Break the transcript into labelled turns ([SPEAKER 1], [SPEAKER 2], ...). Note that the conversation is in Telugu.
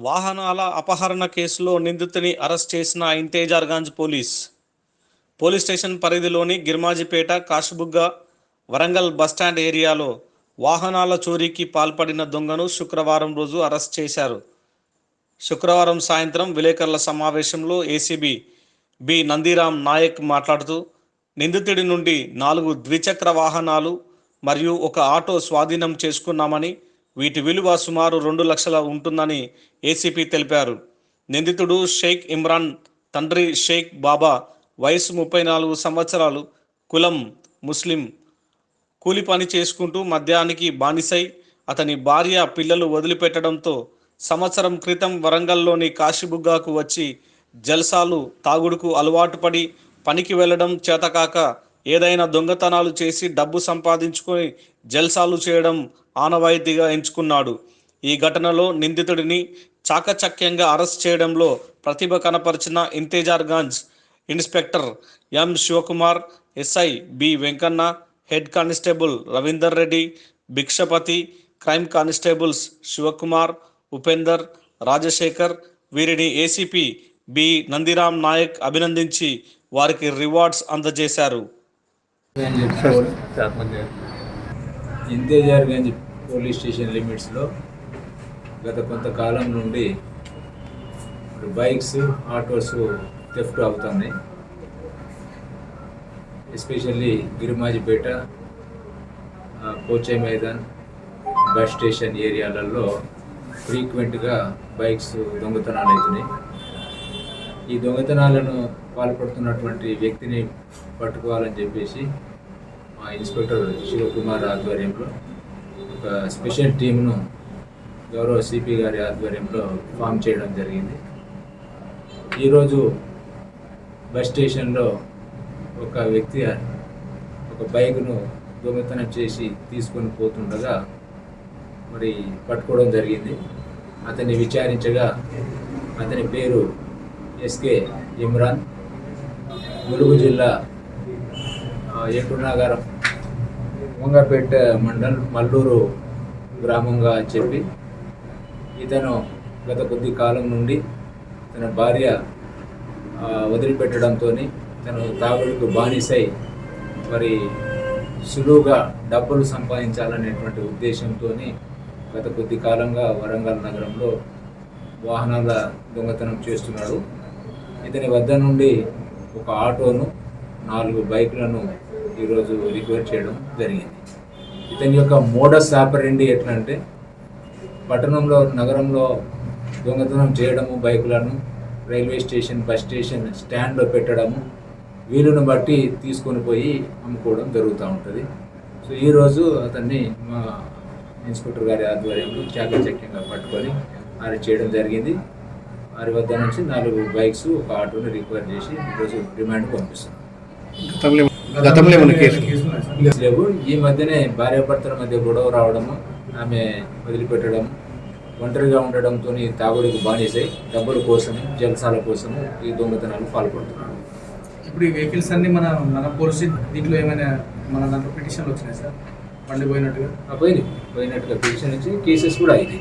[SPEAKER 1] వాహనాల అపహరణ కేసులో నిందితుని అరెస్ట్ చేసిన ఇంతేజార్గంజ్ పోలీస్. పోలీస్ స్టేషన్ పరిధిలోని గిర్మాజిపేట కాశబుగ్గ వరంగల్ బస్టాండ్ ఏరియాలో వాహనాల చోరీకి పాల్పడిన దొంగను శుక్రవారం రోజు అరెస్ట్ చేశారు. శుక్రవారం సాయంత్రం విలేకరుల సమావేశంలో ఏసీబీ బి నందిరామ్ నాయక్ మాట్లాడుతూ నిందితుడి నుండి నాలుగు ద్విచక్ర వాహనాలు మరియు ఒక ఆటో స్వాధీనం చేసుకున్నామని వీటి విలువ సుమారు రెండు లక్షల ఉంటుందని ఏసీపీ తెలిపారు. నిందితుడు షేక్ ఇమ్రాన్ తండ్రి షేక్ బాబా వయసు ముప్పై నాలుగు సంవత్సరాలు కులం ముస్లిం. కూలి పని చేసుకుంటూ మద్యానికి బానిసై అతని భార్య పిల్లలు వదిలిపెట్టడంతో సంవత్సరం క్రితం వరంగల్లోని కాశీబుగ్గాకు వచ్చి జల్సాలు తాగుడుకు అలవాటు పడి పనికి వెళ్ళడం చేతకాక ఏదైనా దొంగతనాలు చేసి డబ్బు సంపాదించుకొని జల్సాలు చేయడం ఆనవాయితీగా ఎంచుకున్నాడు. ఈ ఘటనలో నిందితుడిని చాకచక్యంగా అరెస్ట్ చేయడంలో ప్రతిభ కనపరిచిన Intezarganj inspector M Shivakumar SI B Venkanna head constable Ravinder Reddy Bhikshapati crime constables Shivakumar Upender Rajasekhar వీరిని ఏసీపీ బి నందిరామ్ నాయక్ అభినందించి వారికి రివార్డ్స్ అందజేశారు.
[SPEAKER 2] ఇంతేజార్ గంజ్ పోలీస్ స్టేషన్ లిమిట్స్లో గత కొంతకాలం నుండి బైక్స్ ఆటోస్ థెఫ్ట్ అవుతున్నాయి. Especially Girimajipet కోచే Maidan bus station ఏరియాలలో ఫ్రీక్వెంట్గా బైక్స్ దొంగతనాలు అవుతున్నాయి. ఈ దొంగతనాలను పాల్పడుతున్నటువంటి వ్యక్తిని పట్టుకోవాలని చెప్పేసి మా ఇన్స్పెక్టర్ శివకుమార్ ఆధ్వర్యంలో ఒక స్పెషల్ టీంను గౌరవ సిపి గారి ఆధ్వర్యంలో ఫామ్ చేయడం జరిగింది. ఈరోజు బస్ స్టేషన్లో ఒక వ్యక్తి ఒక బైక్ను దొంగతనం చేసి తీసుకొని పోతుండగా మరి పట్టుకోవడం జరిగింది. అతన్ని విచారించగా అతని పేరు ఎస్కే ఇమ్రాన్. ములుగు జిల్లా ఆ, నగరం వంగపేట మండల్ మల్లూరు గ్రామంగా చెప్పి ఇతను గత కొద్ది కాలం నుండి తన భార్య వదిలిపెట్టడంతో తను తాగుడుకు బానిసై మరి సులువుగా డబ్బులు సంపాదించాలనేటువంటి ఉద్దేశంతో గత కొద్ది కాలంగా వరంగల్ నగరంలో వాహనాల దొంగతనం చేస్తున్నాడు. ఇతని వద్ద నుండి ఒక ఆటోను నాలుగు బైకులను ఈరోజు రికవర్ చేయడం జరిగింది. ఇతని యొక్క మోడస్ ఆపరెండి ఎట్లా అంటే పట్టణంలో నగరంలో దొంగతనం చేయడము బైకులను రైల్వే స్టేషన్ బస్ స్టేషన్ స్టాండ్లో పెట్టడము వీలును బట్టి తీసుకొని పోయి అమ్ముకోవడం జరుగుతూ ఉంటుంది. సో ఈరోజు అతన్ని మా ఇన్స్పెక్టర్ గారి ఆధ్వర్యంలో చాకచక్యంగా పట్టుకొని అరెస్ట్ చేయడం జరిగింది. వారి వద్ద నుంచి నాలుగు బైక్స్ ఒక ఆటోని రికవర్ చేసి ఈరోజు రిమాండ్ పంపిస్తున్నాం.
[SPEAKER 3] గతంలో ఏమైనా కేసు
[SPEAKER 2] లేవు. ఈ మధ్యనే భార్యాభర్తల మధ్య గొడవ రావడము ఆమె వదిలిపెట్టడం ఒంటరిగా ఉండడంతో తాగుడికి బానిసై డబ్బుల కోసం జలసాల కోసం ఈ దొంగతనాలు పాల్పడుతున్నాడు
[SPEAKER 4] ఇప్పుడు ఈ వెహికల్స్ అన్ని మన మన పోలీసు దీంట్లో ఏమైనా మన దాంట్లో పిటిషన్లు వచ్చినాయి సార్? బండి పోయినట్టుగా?
[SPEAKER 2] ఆ పోయినాయి. పోయినట్టుగా పిలిచి నుంచి కేసెస్ కూడా అయినాయి.